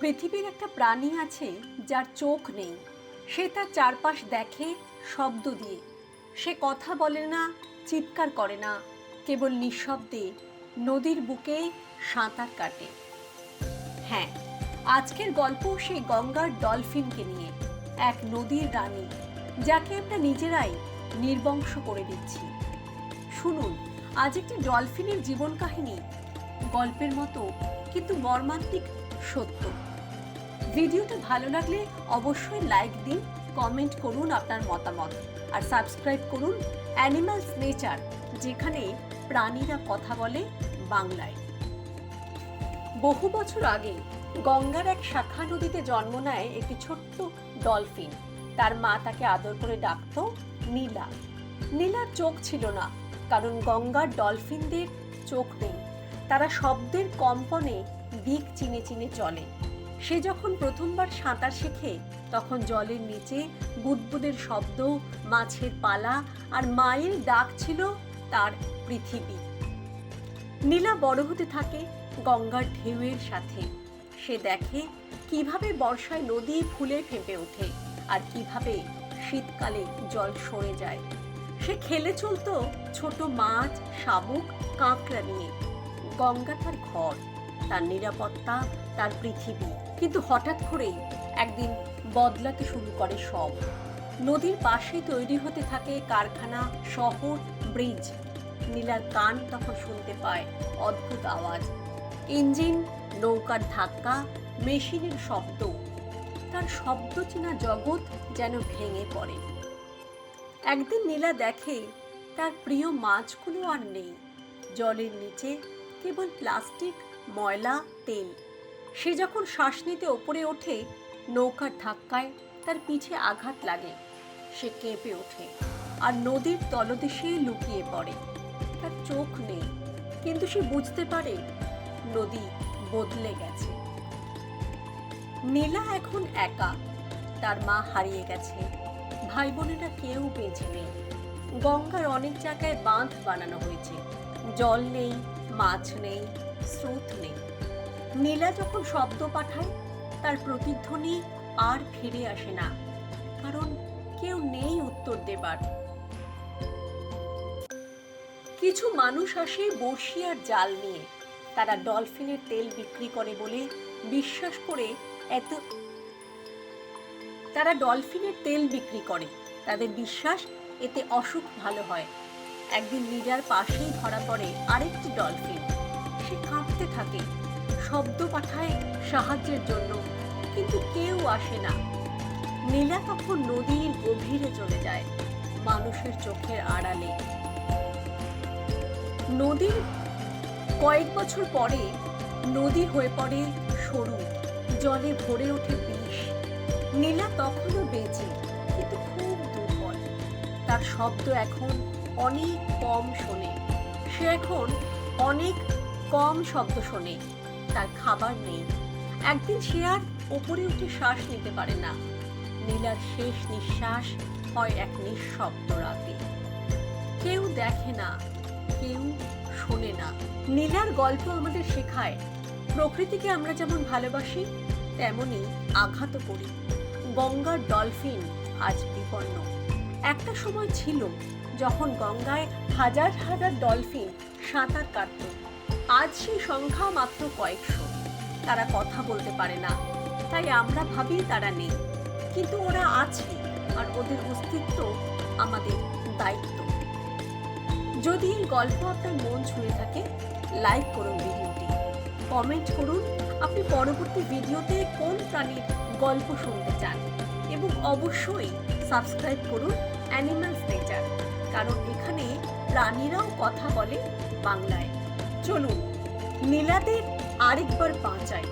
পৃথিবীর একটা প্রাণী আছে যার চোখ নেই। সে তার চারপাশ দেখে, শব্দ দিয়ে। সে কথা বলে না, চিৎকার করে না, কেবল নিঃশব্দে নদীর বুকে সাঁতার কাটে। হ্যাঁ আজকের গল্প সেই গঙ্গার ডলফিনকে নিয়ে, এক নদীর রানী, যাকে আমরা নিজেরাই নির্বংশ করে দিচ্ছি। শুনুন, আজ একটি ডলফিনের জীবন কাহিনী। গল্পের মতো, কিন্তু মর্মান্তিক সত্য। ভিডিওটা ভালো লাগলে অবশ্যই লাইক দিন কমেন্ট করুন আপনার মতামত। আর সাবস্ক্রাইব করুন অ্যানিমালস নেচার যেখানে প্রাণীরা কথা বলে বাংলায়। বহু বছর আগে গঙ্গার এক শাখা নদীতে জন্ম নেয় একটি ছোট্ট ডলফিন তার মা তাকে আদর করে ডাকতো নীলা। নীলার চোখ ছিল না, কারণ গঙ্গার ডলফিনদের চোখ নেই। তারা শব্দের কম্পনে দিক চিনে চিনে চলে। সে যখন প্রথমবার সাঁতার শেখে, তখন জলের নিচে বুদবুদের শব্দ, মাছের পালা আর মায়ের ডাক ছিল তার পৃথিবী। নীলা বড় হতে থাকে গঙ্গার ঢেউয়ের সাথে। সে দেখে কীভাবে বর্ষায় নদী ফুলে ফেঁপে ওঠে আর কীভাবে শীতকালে জল সরে যায়। সে খেলে চলতো ছোট মাছ, শাবুক, কাঁকড়া নিয়ে। গঙ্গা তার ঘর। তার নিরাপত্তা, তার পৃথিবী। কিন্তু হঠাৎ করেই একদিন বদলাতে শুরু করে সব। নদীর পাশে তৈরি হতে থাকে কারখানা, শহর, ব্রিজ। নীলার কান তখন শুনতে পায় অদ্ভুত আওয়াজ। ইঞ্জিন, নৌকার ধাক্কা, মেশিনের শব্দ। তার শব্দ চেনা জগৎ যেন ভেঙে পড়ে। একদিন নীলা দেখে তার প্রিয় মাছগুলো আর নেই। জলের নিচে কেবল প্লাস্টিক ময়লা, তেল। সে যখন শ্বাস নিতে ওপরে ওঠে, নৌকার ধাক্কায় তার পিঠে আঘাত লাগে। সে কেঁপে ওঠে আর নদীর তলদেশে লুকিয়ে পড়ে। তার চোখ নেই, কিন্তু সে বুঝতে পারে নদী বদলে গেছে। নীলা এখন একা। তার মা হারিয়ে গেছে। ভাই বোনেরা কেউ বেঁচে নেই। গঙ্গার অনেক জায়গায় বাঁধ বানানো হয়েছে। জল নেই, মাছ নেই স্রোত নেই। নীলা যখন শব্দ পাঠায়, তার প্রতিধ্বনি আর ফিরে আসে না, কারণ কেউ নেই উত্তর দেবার। কিছু মানুষ আসে বড়শি আর জাল নিয়ে। তারা ডলফিনের তেল বিক্রি করে বলে বিশ্বাস করে এত তারা ডলফিনের তেল বিক্রি করে। তাদের বিশ্বাস এতে অসুখ ভালো হয়। একদিন নীলার পাশেই ধরা পড়ে আরেকটি ডলফিন। সে কাঁপতে থাকে। শব্দ পাঠায় সাহায্যের জন্য, কিন্তু কেউ আসে না। নীলা তখন নদীর গভীরে চলে যায়, মানুষের চোখের আড়ালে। নদীর কয়েক বছর পরে নদী হয়ে পড়ে সরু, জলে ভরে ওঠে বিষ। নীলা তখনও বেঁচে, কিন্তু খুব দুর্বল। তার শব্দ এখন অনেক কম শোনে। সে এখন অনেক কম শব্দ শোনে। তার খাবার নেই। একদিন সে আর ওপরে উঠে শ্বাস নিতে পারে না। নীলার শেষ নিঃশ্বাস হয় এক নিঃশব্দ রাতে। কেউ দেখে না, কেউ শোনে না। নীলার গল্প আমাদের শেখায়, প্রকৃতিকে আমরা যেমন ভালোবাসি তেমনি আঘাত করি। গঙ্গার ডলফিন আজ বিপন্ন। একটা সময় ছিল যখন গঙ্গায় হাজার হাজার ডলফিন সাঁতার কাটত। আজ সেই সংখ্যা মাত্র কয়েকশো। তারা কথা বলতে পারে না, তাই আমরা ভাবি তারা নেই। কিন্তু ওরা আছে, আর ওদের অস্তিত্ব আমাদের দায়িত্ব। যদি এই গল্প আপনার মন ছুঁয়ে থাকে লাইক করুন ভিডিওটি। কমেন্ট করুন আপনি পরবর্তী ভিডিওতে কোন প্রাণীর গল্প শুনতে চান। এবং অবশ্যই সাবস্ক্রাইব করুন অ্যানিমালস নেচার কারণ এখানে প্রাণীরাও কথা বলে বাংলায়। চলুন নীলাদের আরেকবার বাঁচাই।